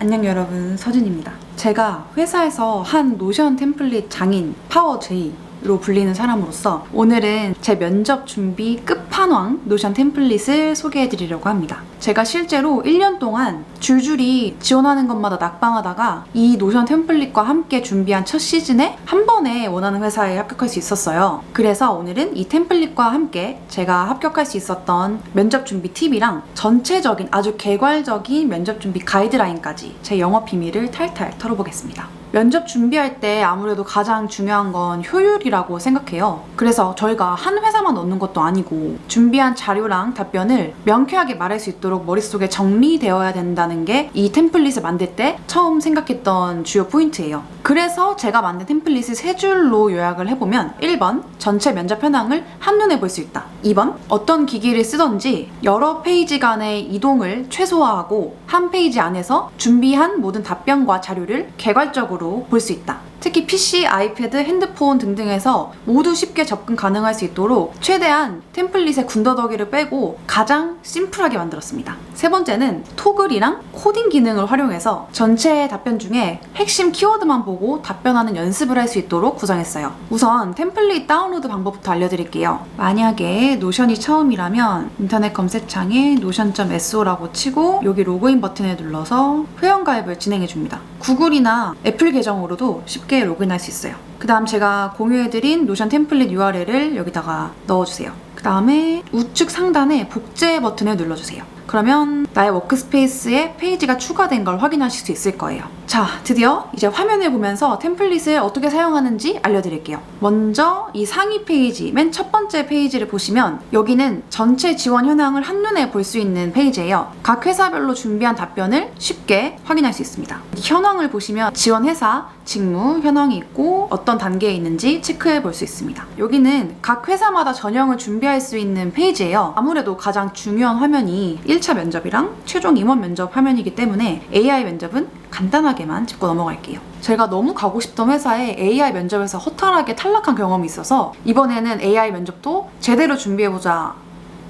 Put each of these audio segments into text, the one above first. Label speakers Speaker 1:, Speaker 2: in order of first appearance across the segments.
Speaker 1: 안녕 여러분 서준입니다. 제가 회사에서 한 노션 템플릿 장인 파워 J로 불리는 사람으로서 오늘은 제 면접 준비 끝 판왕 노션 템플릿을 소개해 드리려고 합니다. 제가 실제로 1년 동안 줄줄이 지원하는 것마다 낙방하다가 이 노션 템플릿과 함께 준비한 첫 시즌에 한 번에 원하는 회사에 합격할 수 있었어요. 그래서 오늘은 이 템플릿과 함께 제가 합격할 수 있었던 면접 준비 팁이랑 전체적인 아주 개괄적인 면접 준비 가이드라인까지 제 영업 비밀을 탈탈 털어보겠습니다. 면접 준비할 때 아무래도 가장 중요한 건 효율이라고 생각해요. 그래서 저희가 한 회사만 넣는 것도 아니고 준비한 자료랑 답변을 명쾌하게 말할 수 있도록 머릿속에 정리되어야 된다는 게 이 템플릿을 만들 때 처음 생각했던 주요 포인트예요. 그래서 제가 만든 템플릿을 세 줄로 요약을 해보면 1번 전체 면접 현황을 한눈에 볼 수 있다. 2번 어떤 기기를 쓰던지 여러 페이지 간의 이동을 최소화하고 한 페이지 안에서 준비한 모든 답변과 자료를 개괄적으로 볼 수 있다. 특히 PC, 아이패드, 핸드폰 등등에서 모두 쉽게 접근 가능할 수 있도록 최대한 템플릿의 군더더기를 빼고 가장 심플하게 만들었습니다. 세 번째는 토글이랑 코딩 기능을 활용해서 전체 답변 중에 핵심 키워드만 보고 답변하는 연습을 할 수 있도록 구성했어요. 우선 템플릿 다운로드 방법부터 알려드릴게요. 만약에 노션이 처음이라면 인터넷 검색창에 노션.so라고 치고 여기 로그인 버튼을 눌러서 회원가입을 진행해줍니다. 구글이나 애플 계정으로도 쉽게 로그인할 수 있어요. 그 다음 제가 공유해드린 노션 템플릿 URL을 여기다가 넣어주세요. 그 다음에 우측 상단에 복제 버튼을 눌러주세요. 그러면 나의 워크스페이스에 페이지가 추가된 걸 확인하실 수 있을 거예요. 자, 드디어 이제 화면을 보면서 템플릿을 어떻게 사용하는지 알려드릴게요. 먼저 이 상위 페이지, 맨 첫 번째 페이지를 보시면 여기는 전체 지원 현황을 한눈에 볼 수 있는 페이지예요. 각 회사별로 준비한 답변을 쉽게 확인할 수 있습니다. 이 현황을 보시면 지원 회사, 직무, 현황이 있고 어떤 단계에 있는지 체크해 볼 수 있습니다. 여기는 각 회사마다 전형을 준비할 수 있는 페이지예요. 아무래도 가장 중요한 화면이 1차 면접이랑 최종 임원 면접 화면이기 때문에 AI 면접은 간단하게만 짚고 넘어갈게요. 제가 너무 가고 싶던 회사에 AI 면접에서 허탈하게 탈락한 경험이 있어서 이번에는 AI 면접도 제대로 준비해보자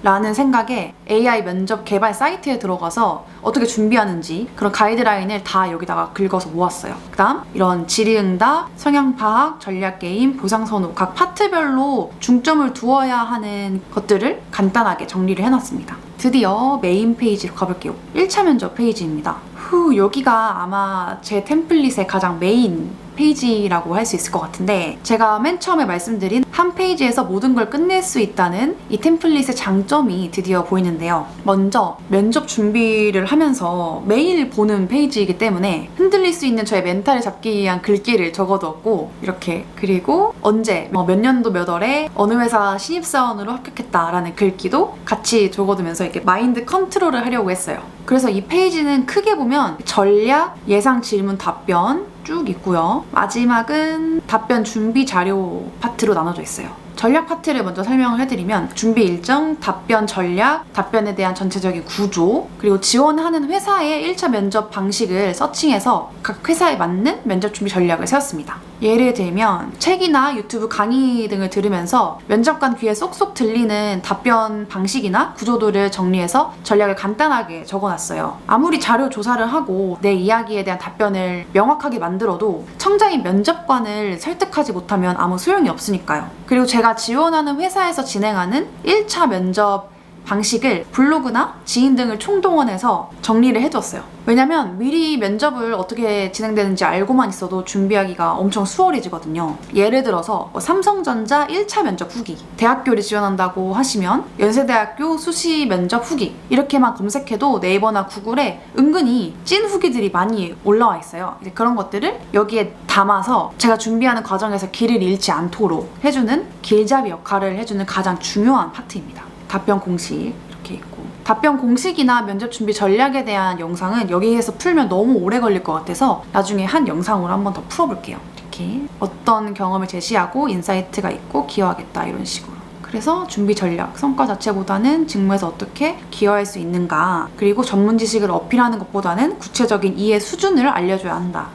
Speaker 1: 라는 생각에 AI 면접 개발 사이트에 들어가서 어떻게 준비하는지 그런 가이드라인을 다 여기다가 긁어서 모았어요. 그 다음 이런 질의응답, 성향파악, 전략게임, 보상선호 각 파트별로 중점을 두어야 하는 것들을 간단하게 정리를 해놨습니다. 드디어 메인 페이지로 가볼게요. 1차 면접 페이지입니다. 후, 여기가 아마 제 템플릿의 가장 메인 페이지라고 할 수 있을 것 같은데 제가 맨 처음에 말씀드린 한 페이지에서 모든 걸 끝낼 수 있다는 이 템플릿의 장점이 드디어 보이는데요. 먼저 면접 준비를 하면서 매일 보는 페이지이기 때문에 흔들릴 수 있는 저의 멘탈을 잡기 위한 글귀를 적어두었고 이렇게 그리고 언제 뭐몇 년도 몇 월에 어느 회사 신입사원으로 합격했다라는 글귀도 같이 적어두면서 이렇게 마인드 컨트롤을 하려고 했어요. 그래서 이 페이지는 크게 보면 전략, 예상 질문 답변 쭉 있고요. 마지막은 답변 준비 자료 파트로 나눠져 있어요. 전략 파트를 먼저 설명을 해드리면 준비 일정, 답변 전략, 답변에 대한 전체적인 구조, 그리고 지원하는 회사의 1차 면접 방식을 서칭해서 각 회사에 맞는 면접 준비 전략을 세웠습니다. 예를 들면 책이나 유튜브 강의 등을 들으면서 면접관 귀에 쏙쏙 들리는 답변 방식이나 구조도를 정리해서 전략을 간단하게 적어놨어요. 아무리 자료 조사를 하고 내 이야기에 대한 답변을 명확하게 만들어도 청자인 면접관을 설득하지 못하면 아무 소용이 없으니까요. 그리고 제가 지원하는 회사에서 진행하는 1차 면접 방식을 블로그나 지인 등을 총동원해서 정리를 해두었어요. 왜냐면 미리 면접을 어떻게 진행되는지 알고만 있어도 준비하기가 엄청 수월해지거든요. 예를 들어서 뭐 삼성전자 1차 면접 후기, 대학교를 지원한다고 하시면 연세대학교 수시 면접 후기 이렇게만 검색해도 네이버나 구글에 은근히 찐 후기들이 많이 올라와 있어요. 그런 것들을 여기에 담아서 제가 준비하는 과정에서 길을 잃지 않도록 해주는 길잡이 역할을 해주는 가장 중요한 파트입니다. 답변 공식 이렇게 있고 답변 공식이나 면접 준비 전략에 대한 영상은 여기에서 풀면 너무 오래 걸릴 것 같아서 나중에 한 영상으로 한번 더 풀어볼게요. 이렇게 어떤 경험을 제시하고 인사이트가 있고 기여하겠다 이런 식으로. 그래서 준비 전략, 성과 자체보다는 직무에서 어떻게 기여할 수 있는가, 그리고 전문 지식을 어필하는 것보다는 구체적인 이해 수준을 알려줘야 한다.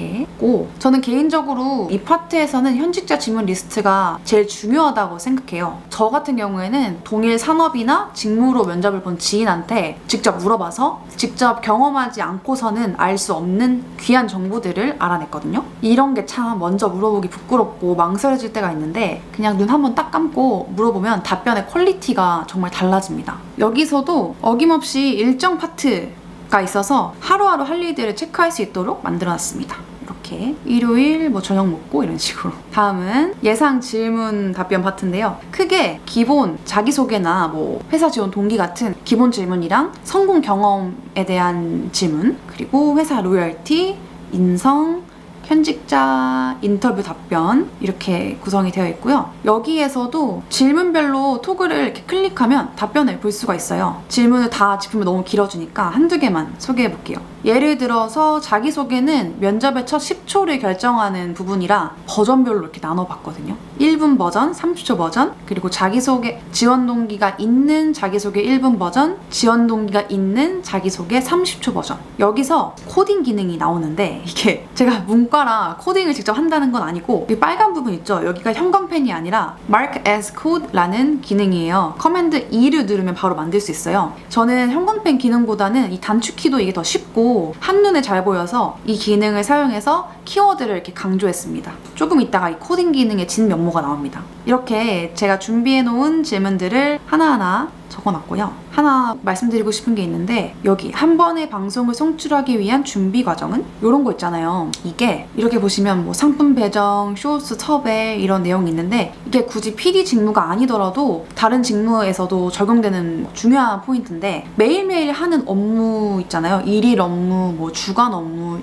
Speaker 1: 이렇게 이렇게 고 저는 개인적으로 이 파트에서는 현직자 지문 리스트가 제일 중요하다고 생각해요. 저 같은 경우에는 동일 산업이나 직무로 면접을 본 지인한테 직접 물어봐서 직접 경험하지 않고서는 알 수 없는 귀한 정보들을 알아냈거든요. 이런 게 참 먼저 물어보기 부끄럽고 망설여질 때가 있는데 그냥 눈 한번 딱 감고 물어보면 답변의 퀄리티가 정말 달라집니다. 여기서도 어김없이 일정 파트 가 있어서 하루하루 할 일들을 체크할 수 있도록 만들어놨습니다. 이렇게 일요일 뭐 저녁 먹고 이런 식으로. 다음은 예상 질문 답변 파트인데요. 크게 기본 자기소개나 뭐 회사 지원 동기 같은 기본 질문이랑 성공 경험에 대한 질문 그리고 회사 로열티 인성 현직자 인터뷰 답변 이렇게 구성이 되어 있고요. 여기에서도 질문별로 토글을 이렇게 클릭하면 답변을 볼 수가 있어요. 질문을 다 짚으면 너무 길어지니까 한두 개만 소개해 볼게요. 예를 들어서 자기소개는 면접의 첫 10초를 결정하는 부분이라 버전별로 이렇게 나눠봤거든요. 1분 버전, 30초 버전, 그리고 자기소개, 지원 동기가 있는 자기소개 1분 버전, 지원 동기가 있는 자기소개 30초 버전. 여기서 코딩 기능이 나오는데 이게 제가 문 과라 코딩을 직접 한다는 건 아니고 이 빨간 부분 있죠? 여기가 형광펜이 아니라 Mark as Code라는 기능이에요. 커맨드 2를 누르면 바로 만들 수 있어요. 저는 형광펜 기능보다는 이 단축키도 이게 더 쉽고 한눈에 잘 보여서 이 기능을 사용해서 키워드를 이렇게 강조했습니다. 조금 있다가 이 코딩 기능의 진 면모가 나옵니다. 이렇게 제가 준비해 놓은 질문들을 하나하나 적어놨고요. 하나 말씀드리고 싶은 게 있는데 여기 한 번의 방송을 송출하기 위한 준비 과정은 이런 거 있잖아요. 이게 이렇게 보시면 뭐 상품 배정, 쇼스 섭외 이런 내용이 있는데 이게 굳이 PD 직무가 아니더라도 다른 직무에서도 적용되는 중요한 포인트인데 매일매일 하는 업무 있잖아요. 일일 업무, 뭐 주간 업무 에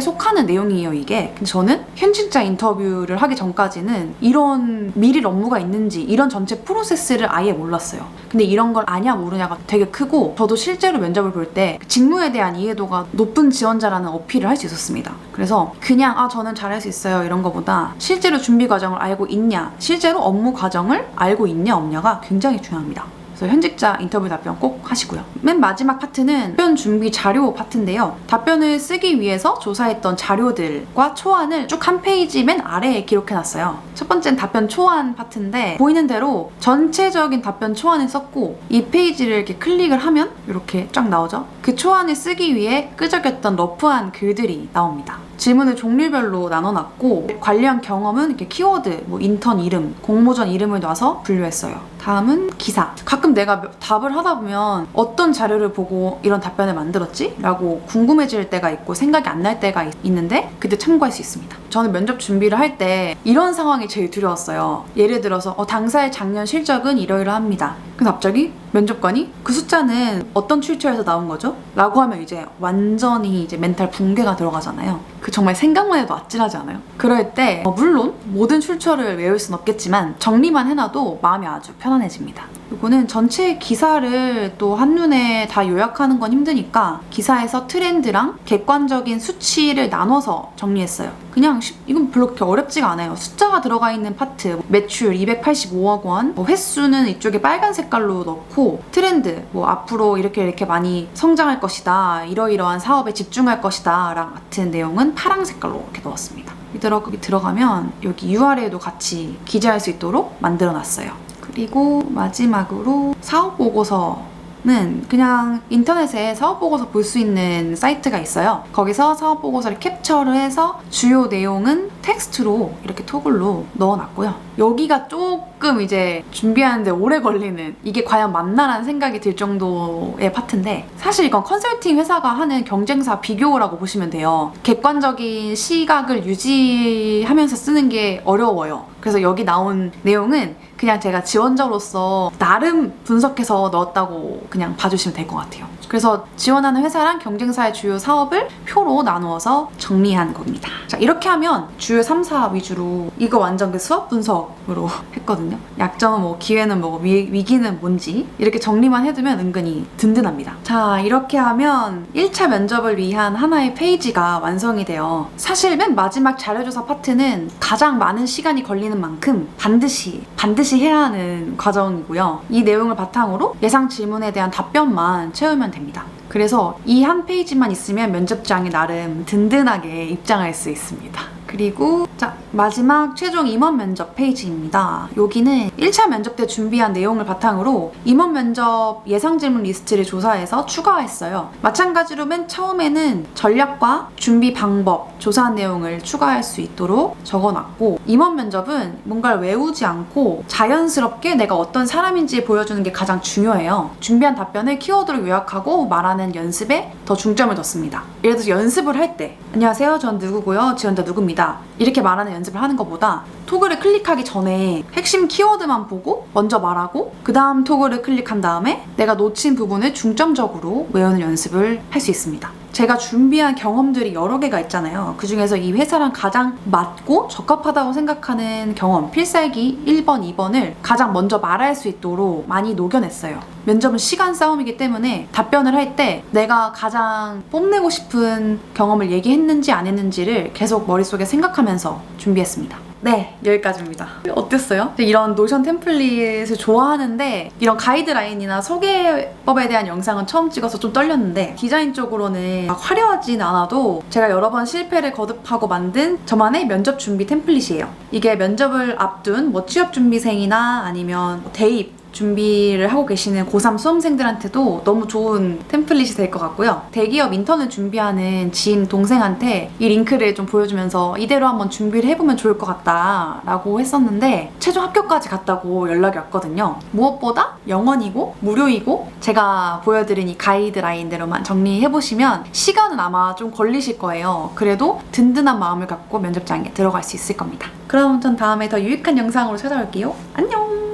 Speaker 1: 속하는 내용이에요 이게. 근데 저는 현직자 인터뷰를 하기 전까지는 이런 미리 업무가 있는지 이런 전체 프로세스를 아예 몰랐어요. 근데 이런 걸 아냐 모르냐가 되게 크고 저도 실제로 면접을 볼 때 직무에 대한 이해도가 높은 지원자라는 어필을 할 수 있었습니다. 그래서 그냥 아 저는 잘할 수 있어요 이런 거보다 실제로 준비 과정을 알고 있냐 실제로 업무 과정을 알고 있냐 없냐가 굉장히 중요합니다 그래서 현직자 인터뷰 답변 꼭 하시고요. 맨 마지막 파트는 답변 준비 자료 파트인데요. 답변을 쓰기 위해서 조사했던 자료들과 초안을 쭉 한 페이지 맨 아래에 기록해놨어요. 첫 번째는 답변 초안 파트인데 보이는 대로 전체적인 답변 초안을 썼고 이 페이지를 이렇게 클릭을 하면 이렇게 쫙 나오죠. 그 초안을 쓰기 위해 끄적였던 러프한 글들이 나옵니다. 질문을 종류별로 나눠놨고 관련 경험은 이렇게 키워드, 뭐 인턴 이름, 공모전 이름을 놔서 분류했어요. 다음은 기사. 가끔 내가 답을 하다 보면 어떤 자료를 보고 이런 답변을 만들었지? 라고 궁금해질 때가 있고 생각이 안 날 때가 있- 있는데 그때 참고할 수 있습니다. 저는 면접 준비를 할 때 이런 상황이 제일 두려웠어요. 예를 들어서 어, 당사의 작년 실적은 이러이러합니다. 근데 갑자기 면접관이 그 숫자는 어떤 출처에서 나온 거죠? 라고 하면 이제 완전히 이제 멘탈 붕괴가 들어가잖아요. 그 정말 생각만 해도 아찔하지 않아요? 그럴 때 어, 물론 모든 출처를 외울 순 없겠지만 정리만 해놔도 마음이 아주 편안해집니다. 이거는 전체 기사를 또 한눈에 다 요약하는 건 힘드니까 기사에서 트렌드랑 객관적인 수치를 나눠서 정리했어요. 그냥 쉽- 이건 별로 그렇게 어렵지가 않아요. 숫자가 들어가 있는 파트, 매출 285억 원, 뭐 횟수는 이쪽에 빨간 색깔로 넣고 트렌드, 뭐 앞으로 이렇게 이렇게 많이 성장할 것이다, 이러이러한 사업에 집중할 것이다, 랑 같은 내용은 파랑 색깔로 이렇게 넣었습니다. 이 들어 거기 들어가면 여기 URL도 같이 기재할 수 있도록 만들어 놨어요. 그리고 마지막으로 사업 보고서 는 그냥 인터넷에 사업 보고서 볼 수 있는 사이트가 있어요. 거기서 사업 보고서를 캡처를 해서 주요 내용은 텍스트로 이렇게 토글로 넣어놨고요. 여기가 조금 이제 준비하는데 오래 걸리는 이게 과연 맞나라는 생각이 들 정도의 파트인데 사실 이건 컨설팅 회사가 하는 경쟁사 비교라고 보시면 돼요. 객관적인 시각을 유지하면서 쓰는 게 어려워요. 그래서 여기 나온 내용은 그냥 제가 지원자로서 나름 분석해서 넣었다고 그냥 봐주시면 될 것 같아요. 그래서 지원하는 회사랑 경쟁사의 주요 사업을 표로 나누어서 정리한 겁니다. 자, 이렇게 하면 주요 3, 4 위주로 이거 완전 그 수업 분석으로 했거든요. 약점은 뭐, 기회는 뭐고, 위, 위기는 뭔지 이렇게 정리만 해두면 은근히 든든합니다. 자, 이렇게 하면 1차 면접을 위한 하나의 페이지가 완성이 돼요. 사실 맨 마지막 자료조사 파트는 가장 많은 시간이 걸리는 만큼 반드시, 반드시 해야 하는 과정이고요. 이 내용을 바탕으로 예상 질문에 대한 답변만 채우면 됩니다. 그래서 이 한 페이지만 있으면 면접장이 나름 든든하게 입장할 수 있습니다. 그리고 자 마지막 최종 임원 면접 페이지입니다. 여기는 1차 면접 때 준비한 내용을 바탕으로 임원 면접 예상 질문 리스트를 조사해서 추가했어요. 마찬가지로 맨 처음에는 전략과 준비 방법, 조사한 내용을 추가할 수 있도록 적어놨고 임원 면접은 뭔가를 외우지 않고 자연스럽게 내가 어떤 사람인지 보여주는 게 가장 중요해요. 준비한 답변을 키워드로 요약하고 말하는 연습에 더 중점을 뒀습니다. 예를 들어서 연습을 할 때 안녕하세요, 전 누구고요, 지원자 누구입니다. 이렇게 말하는 연습을 하는 것보다 토글을 클릭하기 전에 핵심 키워드만 보고 먼저 말하고 그 다음 토글을 클릭한 다음에 내가 놓친 부분을 중점적으로 외우는 연습을 할 수 있습니다. 제가 준비한 경험들이 여러 개가 있잖아요. 그 중에서 이 회사랑 가장 맞고 적합하다고 생각하는 경험, 필살기 1번, 2번을 가장 먼저 말할 수 있도록 많이 녹여냈어요. 면접은 시간 싸움이기 때문에 답변을 할 때 내가 가장 뽐내고 싶은 경험을 얘기했는지 안 했는지를 계속 머릿속에 생각하면서 준비했습니다. 네, 여기까지입니다. 어땠어요? 이런 노션 템플릿을 좋아하는데 이런 가이드라인이나 소개법에 대한 영상은 처음 찍어서 좀 떨렸는데 디자인 쪽으로는 막 화려하진 않아도 제가 여러 번 실패를 거듭하고 만든 저만의 면접 준비 템플릿이에요. 이게 면접을 앞둔 뭐 취업 준비생이나 아니면 뭐 대입 준비를 하고 계시는 고3 수험생들한테도 너무 좋은 템플릿이 될 것 같고요. 대기업 인턴을 준비하는 지인 동생한테 이 링크를 좀 보여주면서 이대로 한번 준비를 해보면 좋을 것 같다라고 했었는데 최종 합격까지 갔다고 연락이 왔거든요. 무엇보다 영원이고 무료이고 제가 보여드린 이 가이드라인대로만 정리해보시면 시간은 아마 좀 걸리실 거예요. 그래도 든든한 마음을 갖고 면접장에 들어갈 수 있을 겁니다. 그럼 전 다음에 더 유익한 영상으로 찾아올게요. 안녕!